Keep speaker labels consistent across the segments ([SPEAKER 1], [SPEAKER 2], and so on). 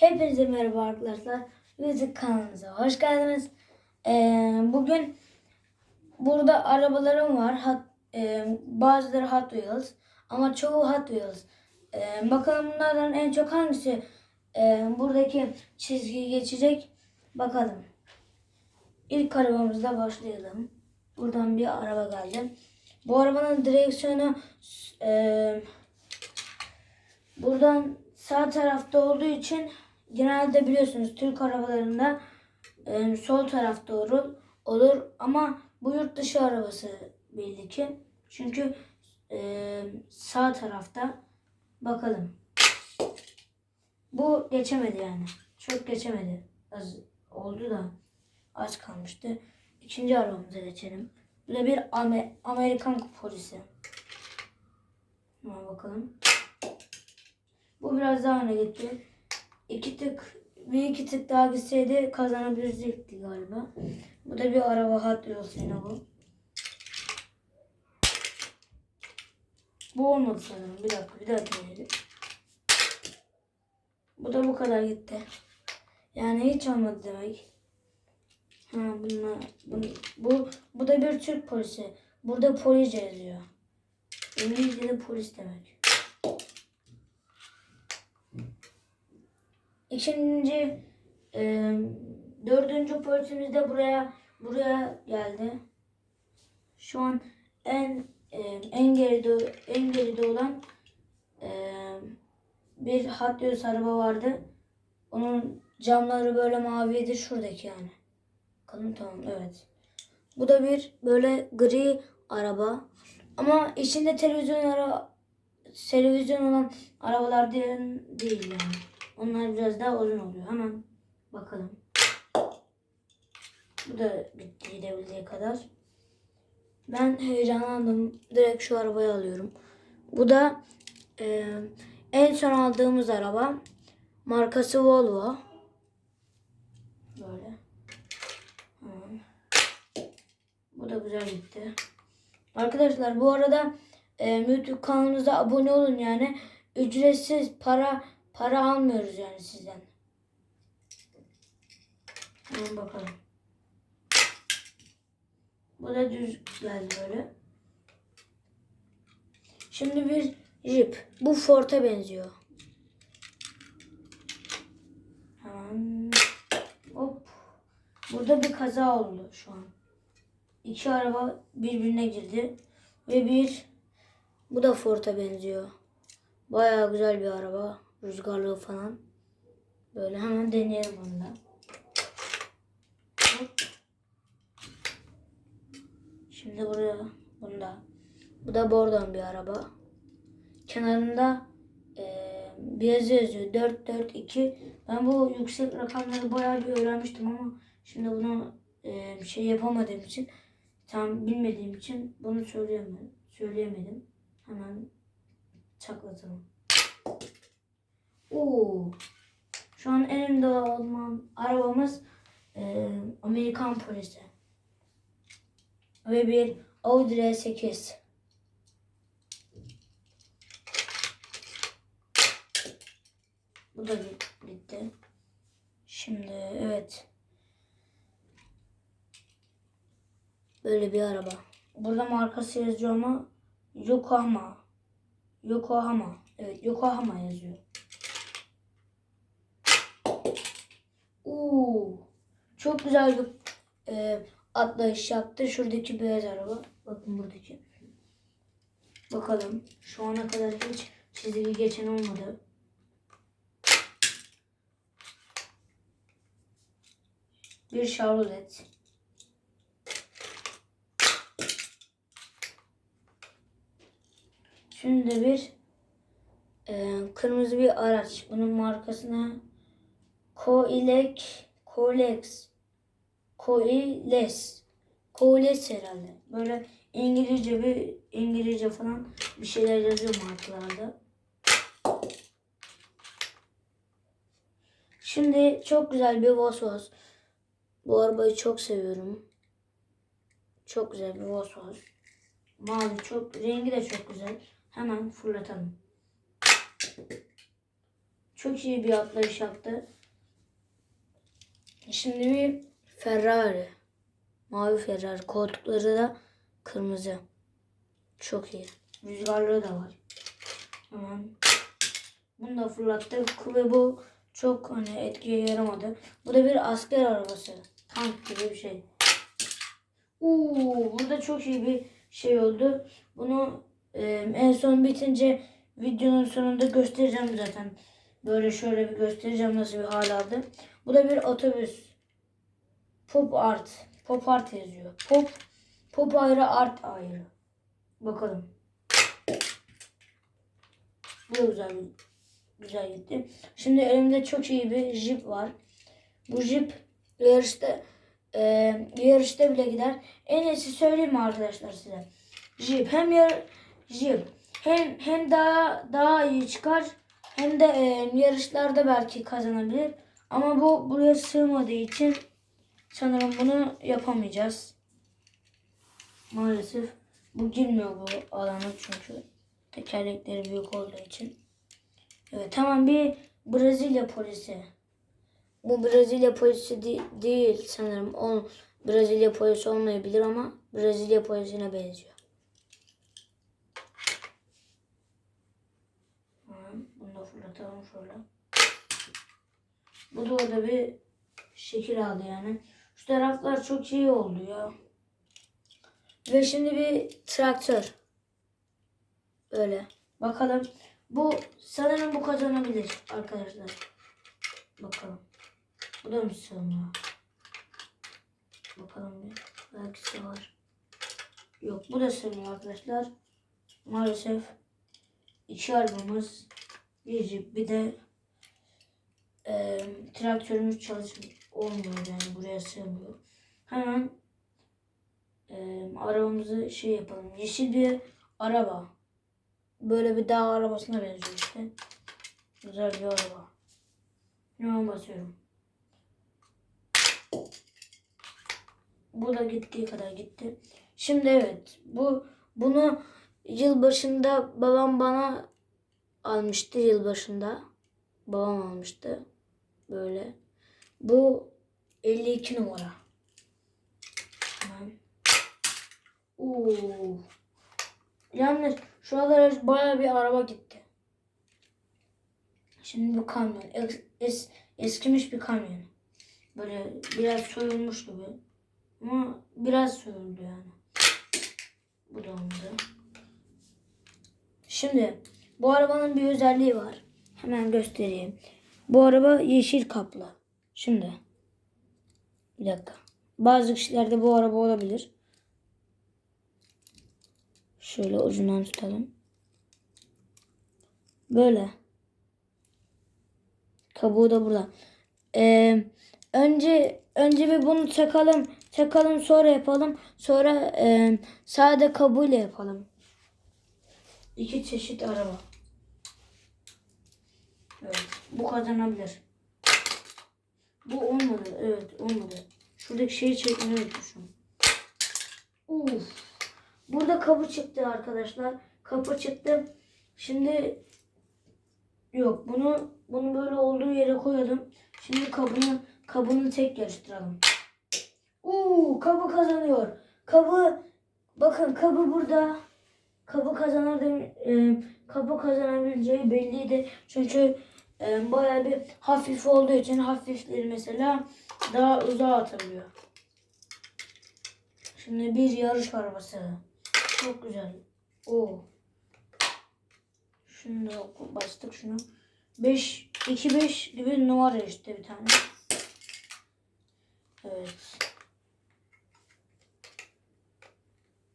[SPEAKER 1] Hepinize merhaba arkadaşlar. YouTube kanalımıza hoş geldiniz. Ee, bugün burada arabalarım var. Hat, e, bazıları Hot Wheels ama çoğu Hot Wheels. Ee, bakalım bunlardan en çok hangisi e, buradaki çizgiyi geçecek. Bakalım. İlk arabamızla başlayalım. Buradan bir araba geldi. Bu arabanın direksiyonu e, buradan sağ tarafta olduğu için genelde biliyorsunuz Türk arabalarında e, sol taraf doğru olur ama bu yurt dışı arabası belli ki. Çünkü e, sağ tarafta bakalım. Bu geçemedi yani. Çok geçemedi. Az oldu da az kalmıştı. İkinci arabamıza geçelim. Bu da bir Amer- Amerikan polisi. Hemen bakalım. Bu biraz daha öne gitti. İki tık bir iki tık daha gitseydi kazanabilecekti galiba. Bu da bir araba Wheels yine bu. Bu olmadı sanırım. Bir dakika bir daha deneyelim. Bu da bu kadar gitti. Yani hiç olmadı demek. Ha bunlar, bu, bu, bu da bir Türk polisi. Burada polis yazıyor. İngilizce'de polis demek. İkinci, e, dördüncü polisimiz de buraya buraya geldi. Şu an en e, en geride en geride olan e, bir Hot Wheels araba vardı. Onun camları böyle maviydi şuradaki yani. Bakalım tamam evet. Bu da bir böyle gri araba. Ama içinde televizyon ara televizyon olan arabalar değil yani. Onlar biraz daha uzun oluyor. Hemen bakalım. Bu da bitti gidebildiği kadar. Ben heyecanlandım. Direkt şu arabayı alıyorum. Bu da e, en son aldığımız araba. Markası Volvo. Böyle. Bu da güzel gitti. Arkadaşlar bu arada e, YouTube kanalımıza abone olun yani. Ücretsiz para para almıyoruz yani sizden. Hemen bakalım. Bu da düz geldi böyle. Şimdi bir Jeep. Bu Ford'a benziyor. Hemen. Hop. Burada bir kaza oldu şu an. İki araba birbirine girdi. Ve bir bu da Ford'a benziyor. Bayağı güzel bir araba. Rüzgarlı falan. Böyle hemen deneyelim bunu da. Şimdi buraya bunda. Bu da Bordon bir araba. Kenarında eee bir yazı yazıyor. 442. Ben bu yüksek rakamları bayağı bir öğrenmiştim ama şimdi bunu bir şey yapamadığım için tam bilmediğim için bunu söyleyemedim. Söyleyemedim. Hemen çaklatalım. Oo. Şu an elimde olan arabamız eee, Amerikan polisi. Ve bir Audi R8. Bu da bit- bitti. Şimdi evet. Böyle bir araba. Burada markası yazıyor ama Yokohama. Yokohama. Evet Yokohama yazıyor. Oo, çok güzel bir e, atlayış yaptı. Şuradaki beyaz araba. Bakın buradaki. Bakalım. Şu ana kadar hiç çizgi geçen olmadı. Bir Chevrolet. Şimdi bir e, kırmızı bir araç. Bunun markasına Koilek Colex Coiles Coiles herhalde. Böyle İngilizce bir İngilizce falan bir şeyler yazıyor markalarda. Şimdi çok güzel bir Volkswagen. Bu arabayı çok seviyorum. Çok güzel bir Volkswagen. Mavi çok rengi de çok güzel. Hemen fırlatalım. çok iyi bir atlayış yaptı. Şimdi bir Ferrari. Mavi Ferrari. Koltukları da kırmızı. Çok iyi. Rüzgarları da var. Hemen bunu da fırlattık ve bu çok hani etkiye yaramadı. Bu da bir asker arabası. Tank gibi bir şey. Uuu burada çok iyi bir şey oldu. Bunu e, en son bitince videonun sonunda göstereceğim zaten. Böyle şöyle bir göstereceğim nasıl bir hal aldı. Bu da bir otobüs. Pop art. Pop art yazıyor. Pop pop ayrı art ayrı. Bakalım. Bu da güzel güzel gitti. Şimdi elimde çok iyi bir jip var. Bu jip yarışta e, yarışta bile gider. En iyisi söyleyeyim mi arkadaşlar size? Jip hem yar jip hem hem daha daha iyi çıkar hem de e, yarışlarda belki kazanabilir. Ama bu buraya sığmadığı için sanırım bunu yapamayacağız. Maalesef bu girmiyor bu alana çünkü tekerlekleri büyük olduğu için. Evet tamam bir Brezilya polisi. Bu Brezilya polisi de- değil sanırım. O Brezilya polisi olmayabilir ama Brezilya polisine benziyor. Bunu da fırlatalım şöyle. Bu da orada bir şekil aldı yani. Taraflar çok iyi oldu ya. Ve şimdi bir traktör. Böyle. Bakalım. Bu sanırım bu kazanabilir arkadaşlar. Bakalım. Bu da mı sığmıyor? Bakalım bir. Belki sığar. Yok bu da sığmıyor arkadaşlar. Maalesef iki arabamız bir bir de e, traktörümüz çalışmıyor. Olmuyor yani buraya sığmıyor. Hemen e, arabamızı şey yapalım. Yeşil bir araba. Böyle bir dağ arabasına benziyor işte. Güzel bir araba. Hemen basıyorum. Bu da gittiği kadar gitti. Şimdi evet. Bu bunu yıl başında babam bana almıştı yıl başında. Babam almıştı. Böyle. Bu 52 numara. Hemen. Oo. Yalnız şuralara baya bir araba gitti. Şimdi bu kamyon. Es, es- eskimiş bir kamyon. Böyle biraz soyulmuş gibi. Ama biraz soyuldu yani. Bu da olmadı. Şimdi bu arabanın bir özelliği var. Hemen göstereyim. Bu araba yeşil kaplı. Şimdi. Bir dakika. Bazı kişilerde bu araba olabilir. Şöyle ucundan tutalım. Böyle. Kabuğu da burada. Ee, önce önce bir bunu takalım. Takalım sonra yapalım. Sonra e, sade kabuğuyla yapalım. İki çeşit araba. Evet. Bu kazanabilir. Bu olmadı. Evet olmadı. Şuradaki şeyi çekmeyi unutmuşum. Uf. Burada kapı çıktı arkadaşlar. Kapı çıktı. Şimdi yok bunu bunu böyle olduğu yere koyalım. Şimdi kabını kabını tek yarıştıralım. Uuu kabı kazanıyor. Kabı bakın kabı burada. Kabı kazanır e, kabı kazanabileceği belliydi. Çünkü e, bayağı bir hafif olduğu için hafifleri mesela daha uzağa atabiliyor. Şimdi bir yarış arabası. Çok güzel. Oo. Şunu da bastık şunu. 5 2 5 gibi numara işte bir tane. Evet.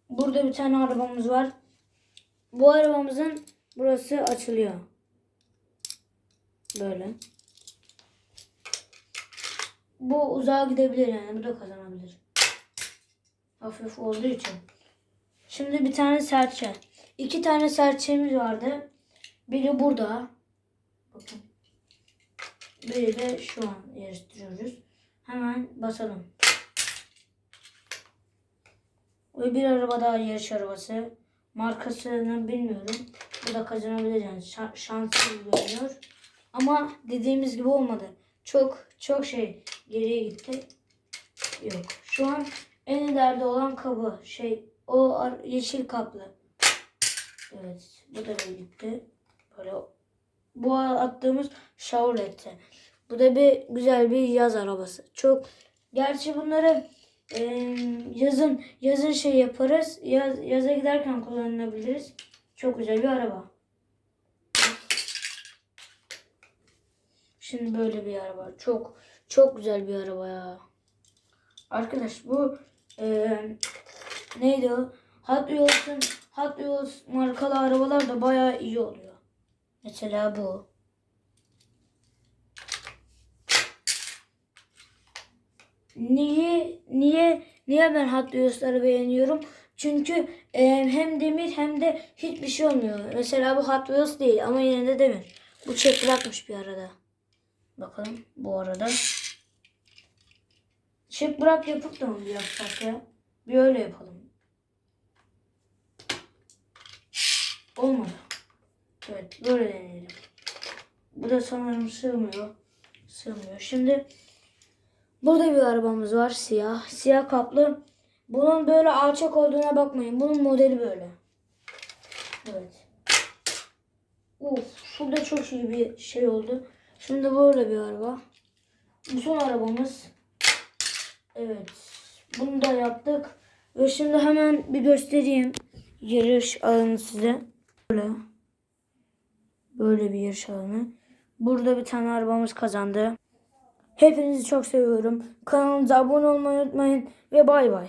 [SPEAKER 1] Burada bir tane arabamız var. Bu arabamızın burası açılıyor. Böyle. Bu uzağa gidebilir yani. Bu da kazanabilir. Hafif olduğu için. Şimdi bir tane serçe. İki tane serçemiz vardı. Biri burada. Bakın. Biri de şu an yarıştırıyoruz. Hemen basalım. Ve bir araba daha yarış arabası. Markasını bilmiyorum. Bu da kazanabilir yani. Şa- şanslı görünüyor. Ama dediğimiz gibi olmadı. Çok çok şey geriye gitti. Yok. Şu an en ileride olan kabı şey o yeşil kaplı. Evet. Bu da böyle gitti. Böyle bu attığımız Chevrolet'te. Bu da bir güzel bir yaz arabası. Çok gerçi bunları e, yazın yazın şey yaparız. Yaz, yaza giderken kullanılabiliriz. Çok güzel bir araba. Şimdi böyle bir araba. Çok çok güzel bir araba ya. Arkadaş bu e, neydi o? Hot Wheels'ın Hot Wheels markalı arabalar da bayağı iyi oluyor. Mesela bu. Niye niye niye ben Hot Wheels'ları beğeniyorum? Çünkü e, hem demir hem de hiçbir şey olmuyor. Mesela bu Hot Wheels değil ama yine de demir. Bu çek bırakmış bir arada. Bakalım bu arada. Çek bırak yapıp da mı yapsak ya? Bir öyle yapalım. Olmadı. Evet böyle deneyelim. Bu da sanırım sığmıyor. Sığmıyor. Şimdi burada bir arabamız var siyah. Siyah kaplı. Bunun böyle alçak olduğuna bakmayın. Bunun modeli böyle. Evet. Uf, şurada çok iyi bir şey oldu. Şimdi böyle bir araba. Bu son arabamız. Evet. Bunu da yaptık. Ve şimdi hemen bir göstereyim yarış alanı size. Böyle. Böyle bir yarış alanı. Burada bir tane arabamız kazandı. Hepinizi çok seviyorum. Kanalımıza abone olmayı unutmayın ve bay bay.